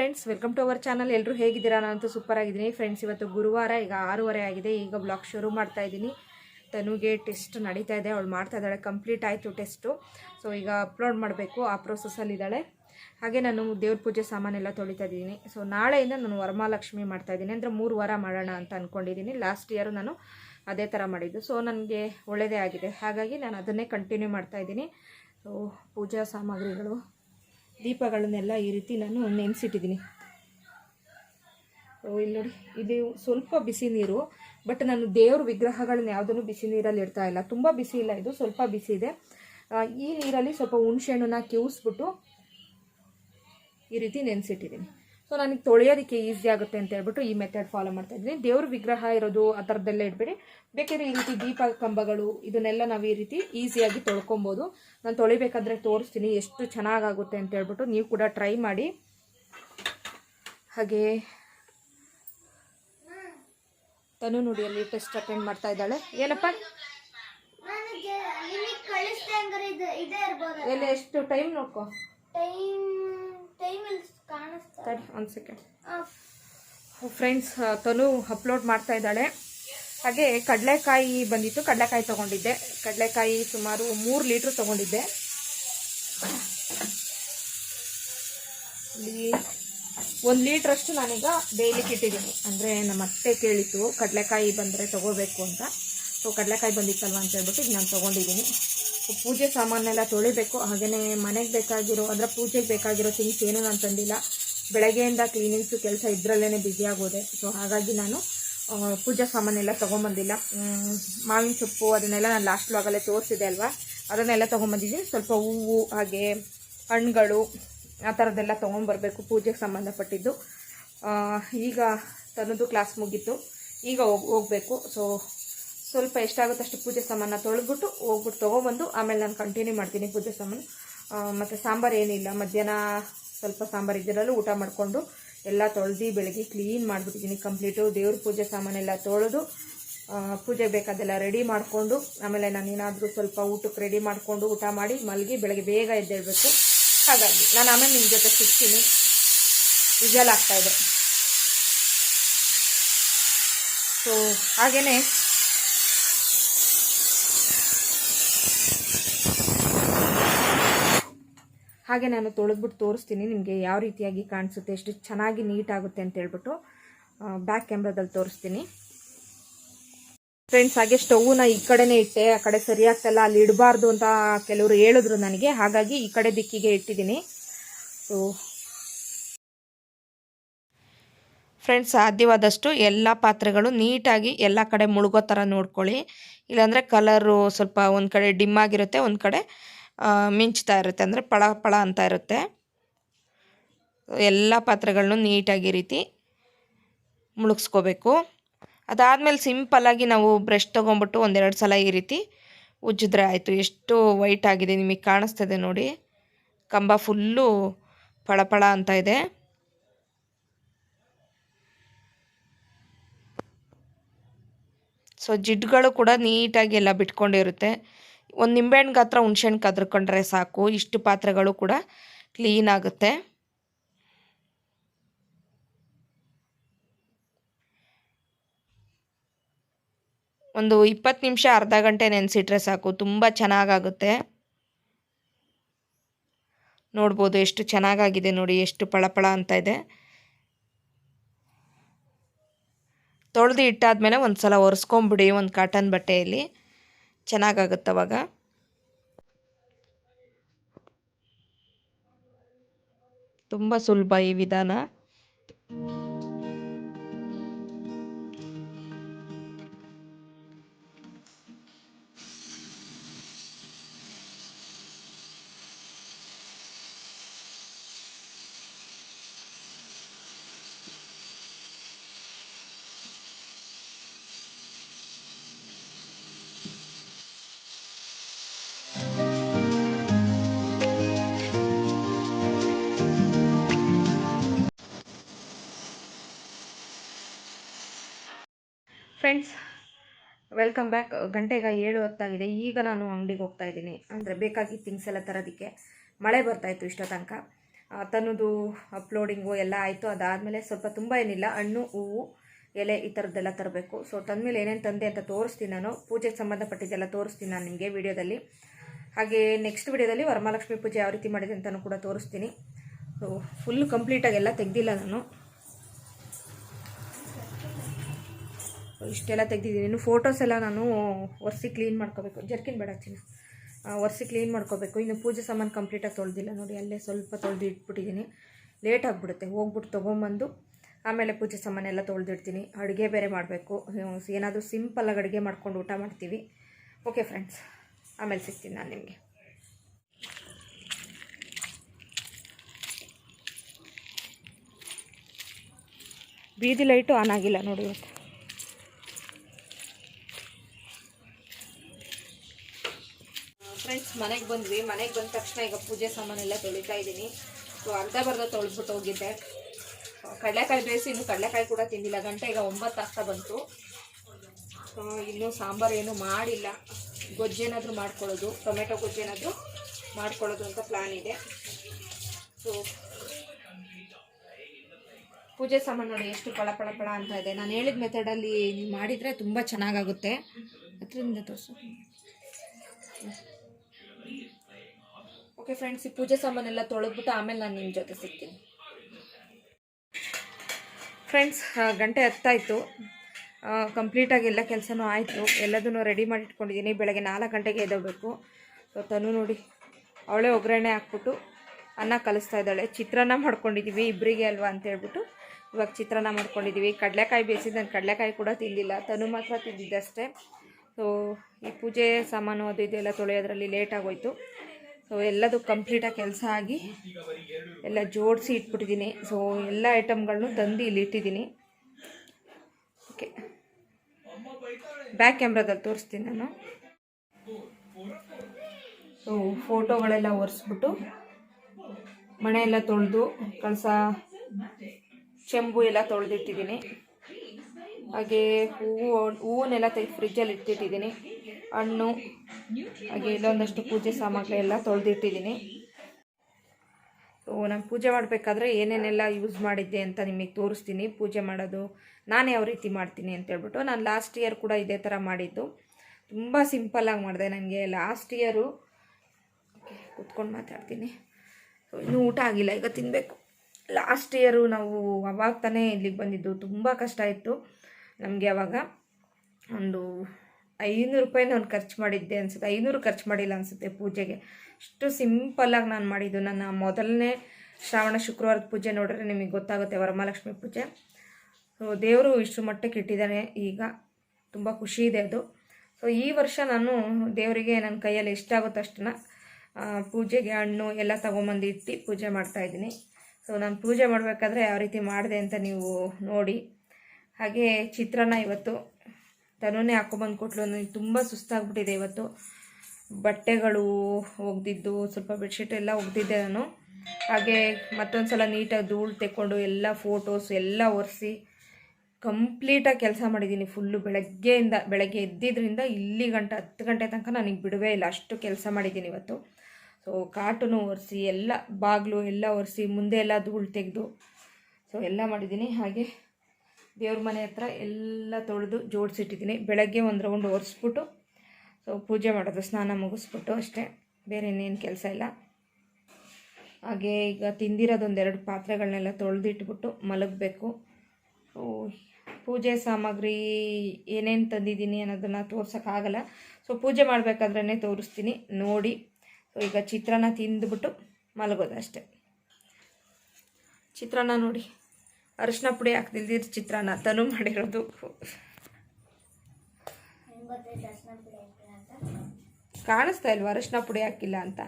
Friends welcome to our channel ಎಲ್ಲರೂ ಹೇಗಿದ್ದೀರಾ? ನಾನಂತೂ ಸೂಪರ್ ಆಗಿದ್ದೀನಿ. ಫ್ರೆಂಡ್ಸ್ ಇವತ್ತು ಗುರುವಾರ, ಈಗ ಆರೂವರೆ ಆಗಿದೆ. ಈಗ ಬ್ಲಾಗ್ ಶುರು ಮಾಡ್ತಾ ಇದ್ದೀನಿ. ತನುಗೆ ಟೆಸ್ಟ್ ನಡೀತಾ ಇದೆ. ಅವಳು ಮಾಡ್ತಾ ಇದ್ದಾಳೆ. ಕಂಪ್ಲೀಟ್ ಆಯಿತು ಟೆಸ್ಟು ಸೊ ಈಗ ಅಪ್ಲೋಡ್ ಮಾಡಬೇಕು. ಆ ಪ್ರೊಸೆಸಲ್ಲಿದ್ದಾಳೆ ಹಾಗೆ ನಾನು ದೇವ್ರ ಪೂಜೆ ಸಾಮಾನೆಲ್ಲ ತೊಳಿತಾ ಇದ್ದೀನಿ. ಸೊ ನಾಳೆಯಿಂದ ನಾನು ವರಮಹಾಲಕ್ಷ್ಮಿ ಮಾಡ್ತಾ ಇದ್ದೀನಿ. ಅಂದರೆ ಮೂರು ವಾರ ಮಾಡೋಣ ಅಂತ ಅಂದ್ಕೊಂಡಿದ್ದೀನಿ ಲಾಸ್ಟ್ ಇಯರು ನಾನು ಅದೇ ಥರ ಮಾಡಿದ್ದು. ಸೊ ನನಗೆ ಒಳ್ಳೆಯದೇ ಆಗಿದೆ. ಹಾಗಾಗಿ ನಾನು ಅದನ್ನೇ ಕಂಟಿನ್ಯೂ ಮಾಡ್ತಾ ಇದ್ದೀನಿ. ಸೊ ಪೂಜಾ ಸಾಮಗ್ರಿಗಳು. ದೀಪಗಳನ್ನೆಲ್ಲ ಈ ರೀತಿ ನಾನು ನೆನೆಸಿಟ್ಟಿದ್ದೀನಿ. ಇಲ್ಲಿ ನೋಡಿ, ಇದು ಸ್ವಲ್ಪ ಬಿಸಿ ನೀರು, ಬಟ್ ನಾನು ದೇವ್ರ ವಿಗ್ರಹಗಳನ್ನ ಯಾವುದನ್ನು ಬಿಸಿ ನೀರಲ್ಲಿ ಇಡ್ತಾ ಇಲ್ಲ. ತುಂಬ ಬಿಸಿ ಇಲ್ಲ ಇದು, ಸ್ವಲ್ಪ ಬಿಸಿ ಇದೆ. ಈ ನೀರಲ್ಲಿ ಸ್ವಲ್ಪ ಹುಣಸೆಹಣ್ಣನ್ನ ಕ್ಯೂಸ್ಬಿಟ್ಟು ಈ ರೀತಿ ನೆನೆಸಿಟ್ಟಿದ್ದೀನಿ. ಸೊ ನನಗೆ ತೊಳೆಯೋದಕ್ಕೆ ಈಸಿ ಆಗುತ್ತೆ ಅಂತ ಹೇಳ್ಬಿಟ್ಟು ಈ ಮೆಥಡ್ ಫಾಲೋ ಮಾಡ್ತಾ ಇದ್ದೀನಿ. ದೇವ್ರ ವಿಗ್ರಹ ಇರೋದು ಆ ಥರದ್ದೆಲ್ಲ ಇಡಬೇಡಿ ಬೇಕಾದ್ರೆ ಈ ರೀತಿ ದೀಪ ಕಂಬಗಳು ಇದನ್ನೆಲ್ಲ ನಾವು ಈ ರೀತಿ ಈಸಿಯಾಗಿ ತೊಳ್ಕೊಬೋದು. ನಾನು ತೊಳಿಬೇಕಾದ್ರೆ ತೋರಿಸ್ತೀನಿ ಎಷ್ಟು ಚೆನ್ನಾಗಾಗುತ್ತೆ ಅಂತ ಹೇಳ್ಬಿಟ್ಟು ನೀವು ಕೂಡ ಟ್ರೈ ಮಾಡಿ. ಹಾಗೆ ತನು ನುಡಿಯಲ್ಲಿ ಅಲ್ಲಿ ಟೆಸ್ಟ್ ಅಟೆಂಡ್ ಮಾಡ್ತಾ ಇದ್ದಾಳೆ. ಏನಪ್ಪ? ಎಲ್ಲ ಎಷ್ಟು? ಟೈಮ್ ನೋಡ್ಕೊ. ಟೈಮ್ ತಡಿ ಒಂದು ಸೆಕೆಂಡ್ ಫ್ರೆಂಡ್ಸ್ ತನು ಅಪ್ಲೋಡ್ ಮಾಡ್ತಾ ಇದ್ದಾಳೆ. ಹಾಗೆ ಕಡಲೆಕಾಯಿ ಬಂದಿತ್ತು ಕಡಲೆಕಾಯಿ ತೊಗೊಂಡಿದ್ದೆ. ಕಡಲೆಕಾಯಿ ಸುಮಾರು ಮೂರು ಲೀಟ್ರ್ ತೊಗೊಂಡಿದ್ದೆ. ಇಲ್ಲಿ ಒಂದು ಲೀಟ್ರಷ್ಟು ನಾನೀಗ ಬೇಯಲಿಕ್ಕೆ ಇಟ್ಟಿದ್ದೀನಿ ಅಂದರೆ ನಮ್ಮ ಅತ್ತೆ ಕೇಳಿತ್ತು ಕಡಲೆಕಾಯಿ ಬಂದರೆ ತೊಗೋಬೇಕು ಅಂತ. ಸೊ ಕಡಲೆಕಾಯಿ ಬಂದಿತ್ತಲ್ವ ಅಂತ ಹೇಳ್ಬಿಟ್ಟು ಈಗ ನಾನು ತೊಗೊಂಡಿದ್ದೀನಿ. ಪೂಜೆ ಸಾಮಾನೆಲ್ಲ ತೊಳಿಬೇಕು. ಹಾಗೆಯೇ ಮನೆಗೆ ಬೇಕಾಗಿರೋ ಅಂದರೆ ಪೂಜೆಗೆ ಬೇಕಾಗಿರೋ ಥಿಂಗ್ಸ್ ಏನೂ ನಾನು ತಂದಿಲ್ಲ. ಬೆಳಗ್ಗೆಯಿಂದ ಕ್ಲೀನಿಂಗ್ಸು ಕೆಲಸ ಇದರಲ್ಲೇ ಬ್ಯುಸಿ ಆಗೋದೆ. ಸೊ ಹಾಗಾಗಿ ನಾನು ಪೂಜಾ ಸಾಮಾನೆಲ್ಲ ತೊಗೊಂಬಂದಿಲ್ಲ. ಮಾವಿನ ಸೊಪ್ಪು ಅದನ್ನೆಲ್ಲ ನಾನು ಲಾಸ್ಟ್ ಆಗಲೇ ತೋರಿಸಿದೆ ಅಲ್ವಾ? ಅದನ್ನೆಲ್ಲ ತೊಗೊಂಬಂದಿದ್ದೀನಿ ಸ್ವಲ್ಪ ಹೂವು, ಹಾಗೆ ಹಣ್ಣುಗಳು, ಆ ಥರದ್ದೆಲ್ಲ ತೊಗೊಂಬರ್ಬೇಕು ಪೂಜೆಗೆ ಸಂಬಂಧಪಟ್ಟಿದ್ದು. ಈಗ ತನ್ನದು ಕ್ಲಾಸ್ ಮುಗೀತು. ಈಗ ಹೋಗ್, ಹೋಗಬೇಕು. ಸೊ ಸ್ವಲ್ಪ ಎಷ್ಟಾಗುತ್ತೆ ಅಷ್ಟು ಪೂಜೆ ಸಾಮಾನ ತೊಳೆದ್ಬಿಟ್ಟು ಹೋಗ್ಬಿಟ್ಟು ತೊಗೊಬಂದು ಆಮೇಲೆ ನಾನು ಕಂಟಿನ್ಯೂ ಮಾಡ್ತೀನಿ ಪೂಜೆ ಸಾಮಾನು. ಮತ್ತು ಸಾಂಬಾರು ಏನಿಲ್ಲ. ಮಧ್ಯಾಹ್ನ ಸ್ವಲ್ಪ ಸಾಂಬಾರು ಇದರಲ್ಲೂ ಊಟ ಮಾಡಿಕೊಂಡು ಎಲ್ಲ ತೊಳೆದು ಬೆಳಗ್ಗೆ ಕ್ಲೀನ್ ಮಾಡಿಬಿಟ್ಟಿದ್ದೀನಿ ಕಂಪ್ಲೀಟು ದೇವ್ರ ಪೂಜೆ ಸಾಮಾನೆಲ್ಲ ತೊಳೆದು ಪೂಜೆ ಪೂಜೆಗೆ ಬೇಕಾದೆಲ್ಲ ರೆಡಿ ಮಾಡಿಕೊಂಡು, ಆಮೇಲೆ ನಾನು ಏನಾದರೂ ಸ್ವಲ್ಪ ಊಟಕ್ಕೆ ರೆಡಿ ಮಾಡಿಕೊಂಡು ಊಟ ಮಾಡಿ ಮಲಗಿ ಬೆಳಗ್ಗೆ ಬೇಗ ಎದ್ದೇಳಬೇಕು. ಹಾಗಾಗಿ ನಾನು ಆಮೇಲೆ ನಿಮ್ಮ ಜೊತೆ ಸಿಗ್ತೀನಿ. ವಿಜಲ್ ಆಗ್ತಾಯಿದೆ ಸೊ ಹಾಗೆಯೇ ಹಾಗೆ ನಾನು ತೊಳೆದ್ಬಿಟ್ಟು ತೋರಿಸ್ತೀನಿ, ನಿಮಗೆ ಯಾವ ರೀತಿಯಾಗಿ ಕಾಣಿಸುತ್ತೆ, ಎಷ್ಟು ಚೆನ್ನಾಗಿ ನೀಟಾಗುತ್ತೆ ಅಂತ ಹೇಳ್ಬಿಟ್ಟು ಬ್ಯಾಕ್ ಕ್ಯಾಮ್ರಾದಲ್ಲಿ ತೋರಿಸ್ತೀನಿ. ಫ್ರೆಂಡ್ಸ್ ಹಾಗೆ ಸ್ಟೌವ್ನ ಈ ಕಡೆನೇ ಇಟ್ಟೆ, ಆ ಕಡೆ ಸರಿಯಾಗ್ತಲ್ಲ ಅಲ್ಲಿ ಇಡಬಾರ್ದು ಅಂತ ಕೆಲವರು ಹೇಳಿದ್ರು ನನಗೆ, ಹಾಗಾಗಿ ಈ ಕಡೆ ದಿಕ್ಕಿಗೆ ಇಟ್ಟಿದ್ದೀನಿ. ಸೊ ಫ್ರೆಂಡ್ಸ್ ಸಾಧ್ಯವಾದಷ್ಟು ಎಲ್ಲ ಪಾತ್ರೆಗಳು ನೀಟಾಗಿ ಎಲ್ಲ ಕಡೆ ಮುಳುಗೋ ಥರ ನೋಡ್ಕೊಳ್ಳಿ. ಇಲ್ಲಾಂದರೆ ಕಲರು ಸ್ವಲ್ಪ ಒಂದು ಕಡೆ ಡಿಮ್ ಆಗಿರುತ್ತೆ, ಒಂದು ಕಡೆ ಮಿಂಚ್ತಾ ಇರುತ್ತೆ ಅಂದರೆ ಪಳ ಪಳ ಅಂತ ಇರುತ್ತೆ. ಎಲ್ಲ ಪಾತ್ರೆಗಳನ್ನು ನೀಟಾಗಿ ರೀತಿ ಮುಳುಗಿಸ್ಕೋಬೇಕು. ಅದಾದಮೇಲೆ ಸಿಂಪಲ್ಲಾಗಿ ನಾವು ಬ್ರಷ್ ತೊಗೊಂಬಿಟ್ಟು ಒಂದೆರಡು ಸಲ ಈ ರೀತಿ ಉಜ್ಜಿದ್ರೆ ಆಯಿತು. ಎಷ್ಟು ವೈಟ್ ಆಗಿದೆ ನಿಮಗೆ ಕಾಣಿಸ್ತದೆ ನೋಡಿ. ಕಂಬ ಫುಲ್ಲು ಪಳಪಳ ಅಂತ ಇದೆ. ಸೊ ಜಿಡ್ಗಳು ಕೂಡ ನೀಟಾಗಿ ಎಲ್ಲ ಬಿಟ್ಕೊಂಡಿರುತ್ತೆ. ಒಂದು ನಿಂಬೆಹಣ್ಣು ಗಾತ್ರ ಹುಣ್ಸೆಹಣ್ಣು ಕದ್ರಕೊಂಡ್ರೆ ಸಾಕು. ಇಷ್ಟು ಪಾತ್ರೆಗಳು ಕೂಡ ಕ್ಲೀನ್ ಆಗುತ್ತೆ. ಒಂದು ಇಪ್ಪತ್ತು ನಿಮಿಷ ಅರ್ಧ ಗಂಟೆ ನೆನೆಸಿಟ್ರೆ ಸಾಕು. ತುಂಬ ಚೆನ್ನಾಗಾಗುತ್ತೆ. ನೋಡ್ಬೋದು ಎಷ್ಟು ಚೆನ್ನಾಗಾಗಿದೆ ನೋಡಿ, ಎಷ್ಟು ಪಳಪಳ ಅಂತ ಇದೆ. ತೊಳೆದು ಇಟ್ಟಾದ್ಮೇಲೆ ಒಂದು ಸಲ ಒರೆಸ್ಕೊಂಬಿಡಿ, ಒಂದು ಕಾಟನ್ ಬಟ್ಟೆಯಲ್ಲಿ. ಚೆನ್ನಾಗಾಗುತ್ತೆ ಅವಾಗ. ತುಂಬ ಸುಲಭ ಈ ವಿಧಾನ. ಫ್ರೆಂಡ್ಸ್ ವೆಲ್ಕಮ್ ಬ್ಯಾಕ್ ಗಂಟೆಗ ಏಳು ಹೊತ್ತಾಗಿದೆ. ಈಗ ನಾನು ಅಂಗಡಿಗೆ ಹೋಗ್ತಾ ಇದ್ದೀನಿ. ಅಂದರೆ ಬೇಕಾಗಿ ಥಿಂಗ್ಸ್ ಎಲ್ಲ ತರೋದಕ್ಕೆ. ಮಳೆ ಬರ್ತಾಯಿತ್ತು ಇಷ್ಟೋ ತನಕ ತನ್ನದು ಅಪ್ಲೋಡಿಂಗು ಎಲ್ಲ ಆಯಿತು. ಅದಾದಮೇಲೆ ಸ್ವಲ್ಪ ತುಂಬ ಏನಿಲ್ಲ. ಹಣ್ಣು, ಹೂವು, ಎಲೆ ಈ ಥರದ್ದೆಲ್ಲ ತರಬೇಕು. ಸೊ ತಂದಮೇಲೆ ಏನೇನು ತಂದೆ ಅಂತ ತೋರಿಸ್ತೀನಿ ನಾನು. ಪೂಜೆಗೆ ಸಂಬಂಧಪಟ್ಟಿದ್ದೆಲ್ಲ ತೋರಿಸ್ತೀನಿ ನಾನು ನಿಮಗೆ ವಿಡಿಯೋದಲ್ಲಿ. ಹಾಗೆ ನೆಕ್ಸ್ಟ್ ವಿಡಿಯೋದಲ್ಲಿ ವರಮಹಾಲಕ್ಷ್ಮಿ ಪೂಜೆ ಯಾವ ರೀತಿ ಮಾಡಿದೆ ಅಂತಲೂ ಕೂಡ ತೋರಿಸ್ತೀನಿ. ಸೊ ಫುಲ್ಲು ಕಂಪ್ಲೀಟಾಗಿ ಎಲ್ಲ ತೆಗ್ದಿಲ್ಲ ನಾನು. ಇಷ್ಟೆಲ್ಲ ತೆಗ್ದಿದ್ದೀನಿ. ಇನ್ನು ಫೋಟೋಸ್ ಎಲ್ಲ ನಾನು ಒರೆಸಿ ಕ್ಲೀನ್ ಮಾಡ್ಕೋಬೇಕು. ಜರ್ಕಿನ್ ಬೇಡ ಚಿನ್ನ. ಒರೆಸಿ ಕ್ಲೀನ್ ಮಾಡ್ಕೋಬೇಕು. ಇನ್ನು ಪೂಜೆ ಸಾಮಾನು ಕಂಪ್ಲೀಟಾಗಿ ತೊಳೆದಿಲ್ಲ. ನೋಡಿ, ಅಲ್ಲೇ ಸ್ವಲ್ಪ ತೊಳೆದು ಇಟ್ಬಿಟ್ಟಿದ್ದೀನಿ. ಲೇಟ್ ಆಗಿಬಿಡುತ್ತೆ. ಹೋಗ್ಬಿಟ್ಟು ತೊಗೊಂಬಂದು ಆಮೇಲೆ ಪೂಜೆ ಸಾಮಾನೆಲ್ಲ ತೊಳೆದಿಡ್ತೀನಿ. ಅಡುಗೆ ಬೇರೆ ಮಾಡಬೇಕು. ಏನಾದರೂ ಸಿಂಪಲ್ಲಾಗಿ ಅಡುಗೆ ಮಾಡ್ಕೊಂಡು ಊಟ ಮಾಡ್ತೀವಿ. ಓಕೆ ಫ್ರೆಂಡ್ಸ್ ಆಮೇಲೆ ಸಿಗ್ತೀನಿ ನಾನು ನಿಮಗೆ. ಬೀದಿ ಲೈಟು ಆನ್ ಆಗಿಲ್ಲ ನೋಡಿ ಇವತ್ತು ಫ್ರೆಂಡ್ಸ್ ಮನೆಗೆ ಬಂದ್ವಿ. ಮನೆಗೆ ಬಂದ ತಕ್ಷಣ ಈಗ ಪೂಜೆ ಸಾಮಾನೆಲ್ಲ ತೊಳಿತಾ ಇದ್ದೀನಿ. ಸೊ ಅರ್ಧ ಬರ್ಧ ತೊಳೆದ್ಬಿಟ್ಟು ಹೋಗಿದ್ದೆ. ಕಡಲೆಕಾಯಿ ಬೇಯಿಸಿ ಇನ್ನು ಕಡಲೆಕಾಯಿ ಕೂಡ ತಿಂದಿಲ್ಲ. ಗಂಟೆ ಈಗ ಒಂಬತ್ತು ಆಗ್ತಾ ಬಂತು. ಇನ್ನೂ ಸಾಂಬಾರು ಏನು ಮಾಡಿಲ್ಲ. ಗೊಜ್ಜೇನಾದರೂ ಮಾಡ್ಕೊಳ್ಳೋದು, ಟೊಮೆಟೊ ಗೊಜ್ಜೇನಾದರೂ ಮಾಡ್ಕೊಳ್ಳೋದು ಅಂತ ಪ್ಲ್ಯಾನ್ ಇದೆ. ಸೊ ಪೂಜೆ ಸಾಮಾನು ನೋಡಿ ಎಷ್ಟು ಪಳ ಪಳ ಪಳ ಅಂತ ಇದೆ. ನಾನು ಹೇಳಿದ ಮೆಥಡಲ್ಲಿ ನೀವು ಮಾಡಿದರೆ ತುಂಬ ಚೆನ್ನಾಗಾಗುತ್ತೆ. ಅದರಿಂದ ತೋರಿಸು. ಓಕೆ ಫ್ರೆಂಡ್ಸ್ ಈ ಪೂಜೆ ಸಾಮಾನೆಲ್ಲ ತೊಳೆದ್ಬಿಟ್ಟು ಆಮೇಲೆ ನಾನು ನಿಮ್ಮ ಜೊತೆ ಸಿಗ್ತೀನಿ. ಫ್ರೆಂಡ್ಸ್ ಗಂಟೆ ಹತ್ತಾಯಿತು. ಕಂಪ್ಲೀಟಾಗಿ ಎಲ್ಲ ಕೆಲಸನೂ ಆಯಿತು. ಎಲ್ಲದನ್ನು ರೆಡಿ ಮಾಡಿ ಇಟ್ಕೊಂಡಿದ್ದೀನಿ ಬೆಳಗ್ಗೆ ನಾಲ್ಕು ಗಂಟೆಗೆ ಎದ್ದೋಗ್ಬೇಕು ಸೊ ತನು ನೋಡಿ, ಅವಳೇ ಒಗ್ಗರಣೆ ಹಾಕ್ಬಿಟ್ಟು ಅನ್ನ ಕಲಿಸ್ತಾ ಇದ್ದಾಳೆ. ಚಿತ್ರಾನ್ನ ಮಾಡ್ಕೊಂಡಿದ್ದೀವಿ ಇಬ್ಬರಿಗೆ ಅಲ್ವಾ ಅಂತ ಹೇಳ್ಬಿಟ್ಟು ಇವಾಗ ಚಿತ್ರಾನ್ನ ಮಾಡ್ಕೊಂಡಿದ್ದೀವಿ ಕಡಲೆಕಾಯಿ ಬೇಯಿಸಿದ್ದು ನಾನು ಕಡಲೆಕಾಯಿ ಕೂಡ ತಿಂದಿಲ್ಲ. ತನು ಮಾತ್ರ ತಿಂದಿದ್ದಷ್ಟೇ. ಸೊ ಈ ಪೂಜೆ ಸಾಮಾನು ಅದು ಇದೆಲ್ಲ ತೊಳೆಯೋದ್ರಲ್ಲಿ ಲೇಟ್ ಆಗೋಯ್ತು. ಸೊ ಎಲ್ಲದು ಕಂಪ್ಲೀಟಾಗಿ ಕೆಲಸ ಆಗಿ ಎಲ್ಲ ಜೋಡಿಸಿ ಇಟ್ಬಿಟ್ಟಿದ್ದೀನಿ. ಸೊ ಎಲ್ಲ ಐಟಮ್ಗಳನ್ನೂ ತಂದು ಇಲ್ಲಿ ಇಟ್ಟಿದ್ದೀನಿ. ಓಕೆ ಬ್ಯಾಕ್ ಕ್ಯಾಮ್ರಾದಲ್ಲಿ ತೋರಿಸ್ತೀನಿ ನಾನು. ಸೊ ಫೋಟೋಗಳೆಲ್ಲ ಒರೆಸ್ಬಿಟ್ಟು ಮನೆಯೆಲ್ಲ ತೊಳೆದು, ಕಳಸ ಚೆಂಬು ಎಲ್ಲ ತೊಳೆದಿಟ್ಟಿದ್ದೀನಿ. ಹಾಗೆ ಹೂವು, ಹೂವನ್ನೆಲ್ಲ ತೆಗೆದು ಫ್ರಿಜ್ಜಲ್ಲಿ ಇಟ್ಟಿಟ್ಟಿದ್ದೀನಿ. ಹಣ್ಣು, ಹಾಗೆ ಇಲ್ಲೊಂದಷ್ಟು ಪೂಜೆ ಸಾಮಗ್ರಿ ಎಲ್ಲ ತೊಳೆದಿಟ್ಟಿದ್ದೀನಿ. ಸೊ ನಾನು ಪೂಜೆ ಮಾಡಬೇಕಾದ್ರೆ ಏನೇನೆಲ್ಲ ಯೂಸ್ ಮಾಡಿದ್ದೆ ಅಂತ ನಿಮಗೆ ತೋರಿಸ್ತೀನಿ. ಪೂಜೆ ಮಾಡೋದು ನಾನು ಯಾವ ರೀತಿ ಮಾಡ್ತೀನಿ ಅಂತ ಹೇಳ್ಬಿಟ್ಟು ನಾನು ಲಾಸ್ಟ್ ಇಯರ್ ಕೂಡ ಇದೇ ಥರ ಮಾಡಿದ್ದು. ತುಂಬ ಸಿಂಪಲ್ಲಾಗಿ ಮಾಡಿದೆ ನನಗೆ ಲಾಸ್ಟ್ ಇಯರು ಕೂತ್ಕೊಂಡು ಮಾತಾಡ್ತೀನಿ. ಸೊ ಇನ್ನೂ ಊಟ ಆಗಿಲ್ಲ, ಈಗ ತಿನ್ನಬೇಕು ಲಾಸ್ಟ್ ಇಯರು ನಾವು ಅವಾಗ ತಾನೇ ಇಲ್ಲಿಗೆ ಬಂದಿದ್ದು. ತುಂಬ ಕಷ್ಟ ಇತ್ತು. ನಮಗೆ ಅವಾಗ ಒಂದು ಐನೂರು ರೂಪಾಯಿ ನಾನು ಖರ್ಚು ಮಾಡಿದ್ದೆ ಅನಿಸುತ್ತೆ. ಐನೂರು ಖರ್ಚು ಮಾಡಿಲ್ಲ ಅನಿಸುತ್ತೆ ಪೂಜೆಗೆ. ಅಷ್ಟು ಸಿಂಪಲ್ಲಾಗಿ ನಾನು ಮಾಡಿದ್ದು. ನನ್ನ ಮೊದಲನೇ ಶ್ರಾವಣ ಶುಕ್ರವಾರದ ಪೂಜೆ ನೋಡಿದ್ರೆ ನಿಮಗೆ ಗೊತ್ತಾಗುತ್ತೆ ವರಮಹಾಲಕ್ಷ್ಮಿ ಪೂಜೆ. ಸೊ ದೇವರು ಇಷ್ಟು ಮಟ್ಟಕ್ಕೆ ಇಟ್ಟಿದ್ದಾನೆ. ಈಗ ತುಂಬ ಖುಷಿ ಇದೆ ಅದು. ಸೊ ಈ ವರ್ಷ ನಾನು ದೇವರಿಗೆ ನನ್ನ ಕೈಯಲ್ಲಿ ಎಷ್ಟಾಗುತ್ತೋ ಅಷ್ಟನ್ನ ಪೂಜೆಗೆ ಹಣ್ಣು ಎಲ್ಲ ತೊಗೊಂಬಂದು ಇಟ್ಟು ಪೂಜೆ ಮಾಡ್ತಾಯಿದ್ದೀನಿ ಸೊ ನಾನು ಪೂಜೆ ಮಾಡಬೇಕಾದ್ರೆ ಯಾವ ರೀತಿ ಮಾಡಿದೆ ಅಂತ ನೀವು ನೋಡಿ. ಹಾಗೆ ಚಿತ್ರಾನ್ನ ಇವತ್ತು ತನುನೇ ಹಾಕೊಂಬಂದು ಕೊಟ್ಲು ನನಗೆ ತುಂಬ ಸುಸ್ತಾಗ್ಬಿಟ್ಟಿದೆ ಇವತ್ತು. ಬಟ್ಟೆಗಳು ಒಗ್ದಿದ್ದು, ಸ್ವಲ್ಪ ಬೆಡ್ಶೀಟ್ ಎಲ್ಲ ಒಗ್ದಿದ್ದೆ ನಾನು. ಹಾಗೆ ಮತ್ತೊಂದು ಸಲ ನೀಟಾಗಿ ಧೂಳು ತೆಕ್ಕೊಂಡು ಎಲ್ಲ ಫೋಟೋಸ್ ಎಲ್ಲ ಒರೆಸಿ ಕಂಪ್ಲೀಟಾಗಿ ಕೆಲಸ ಮಾಡಿದ್ದೀನಿ ಫುಲ್ಲು ಬೆಳಗ್ಗೆಯಿಂದ, ಬೆಳಗ್ಗೆ ಎದ್ದಿದ್ದರಿಂದ ಇಲ್ಲಿ ಗಂಟೆ ಹತ್ತು ಗಂಟೆ ತನಕ ನನಗೆ ಬಿಡುವೇ ಇಲ್ಲ. ಅಷ್ಟು ಕೆಲಸ ಮಾಡಿದ್ದೀನಿ ಇವತ್ತು. ಸೊ ಕಾಟನ್ನು ಒರೆಸಿ, ಎಲ್ಲ ಬಾಗಿಲು ಎಲ್ಲ ಒರೆಸಿ, ಮುಂದೆ ಎಲ್ಲ ಧೂಳು ತೆಗೆದು ಸೊ ಎಲ್ಲ ಮಾಡಿದ್ದೀನಿ. ಹಾಗೆ ದೇವ್ರ ಮನೆ ಹತ್ರ ಎಲ್ಲ ತೊಳೆದು ಜೋಡಿಸಿಟ್ಟಿದ್ದೀನಿ. ಬೆಳಗ್ಗೆ ಒಂದು ರೌಂಡ್ ಒರೆಸ್ಬಿಟ್ಟು ಸೊ ಪೂಜೆ ಮಾಡೋದು, ಸ್ನಾನ ಮುಗಿಸ್ಬಿಟ್ಟು ಅಷ್ಟೇ. ಬೇರೆ ಇನ್ನೇನು ಕೆಲಸ ಇಲ್ಲ. ಹಾಗೆ ಈಗ ತಿಂದಿರೋದೊಂದೆರಡು ಪಾತ್ರೆಗಳನ್ನೆಲ್ಲ ತೊಳೆದಿಟ್ಬಿಟ್ಟು ಮಲಗಬೇಕು. ಪೂಜೆ ಸಾಮಗ್ರಿ ಏನೇನು ತಂದಿದ್ದೀನಿ ಅನ್ನೋದನ್ನು ತೋರ್ಸೋಕ್ಕಾಗಲ್ಲ ಸೊ ಪೂಜೆ ಮಾಡಬೇಕಾದ್ರೇ ತೋರಿಸ್ತೀನಿ, ನೋಡಿ. ಸೊ ಈಗ ಚಿತ್ರಾನ್ನ ತಿಂದ್ಬಿಟ್ಟು ಮಲಗೋದು ಅಷ್ಟೆ ಚಿತ್ರಾನ್ನ ನೋಡಿ. ಅರಿಶಿನ ಪುಡಿ ಹಾಕ್ದಿಲ್ದಿರ ಚಿತ್ರಾನ್ನ ತನು ಮಾಡಿರೋದು. ಕಾಣಿಸ್ತಾ ಇಲ್ವಾ ಅರಶಿನ ಪುಡಿ ಹಾಕಿಲ್ಲ ಅಂತ?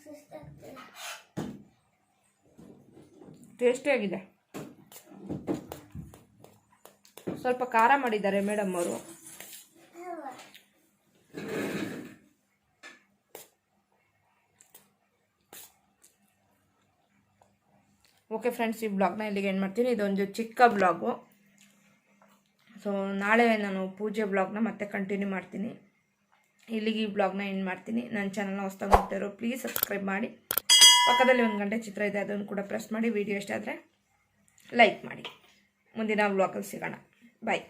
ಟೇಸ್ಟಿ ಟೇಸ್ಟಿಯಾಗಿದೆ ಸ್ವಲ್ಪ ಖಾರ ಮಾಡಿದ್ದಾರೆ ಮೇಡಮ್ ಅವರು ಅಲ್ವಾ? ಓಕೆ ಫ್ರೆಂಡ್ಸ್ ಈ ಬ್ಲಾಗ್ನ ಇಲ್ಲಿಗೆ ಏನು ಮಾಡ್ತೀನಿ. ಇದೊಂದು ಚಿಕ್ಕ ಬ್ಲಾಗು ಸೊ ನಾಳೆ ನಾನು ಪೂಜೆ ಬ್ಲಾಗ್ನ ಮತ್ತೆ ಕಂಟಿನ್ಯೂ ಮಾಡ್ತೀನಿ. ಇಲ್ಲಿಗೆ ಈ ಬ್ಲಾಗ್ನ ಏನು ಮಾಡ್ತೀನಿ. ನನ್ನ ಚಾನಲ್ನ ಹೊಸ್ದಾಗಿ ನೋಡ್ತಾಯಿರೋ ಪ್ಲೀಸ್ ಸಬ್ಸ್ಕ್ರೈಬ್ ಮಾಡಿ. ಪಕ್ಕದಲ್ಲಿ ಒಂದು ಗಂಟೆ ಚಿತ್ರ ಇದೆ, ಅದನ್ನು ಕೂಡ ಪ್ರೆಸ್ ಮಾಡಿ. ವಿಡಿಯೋ ಇಷ್ಟ ಆದರೆ ಲೈಕ್ ಮಾಡಿ. ಮುಂದಿನ ಬ್ಲಾಗಲ್ಲಿ ಸಿಗೋಣ. ಬಾಯ್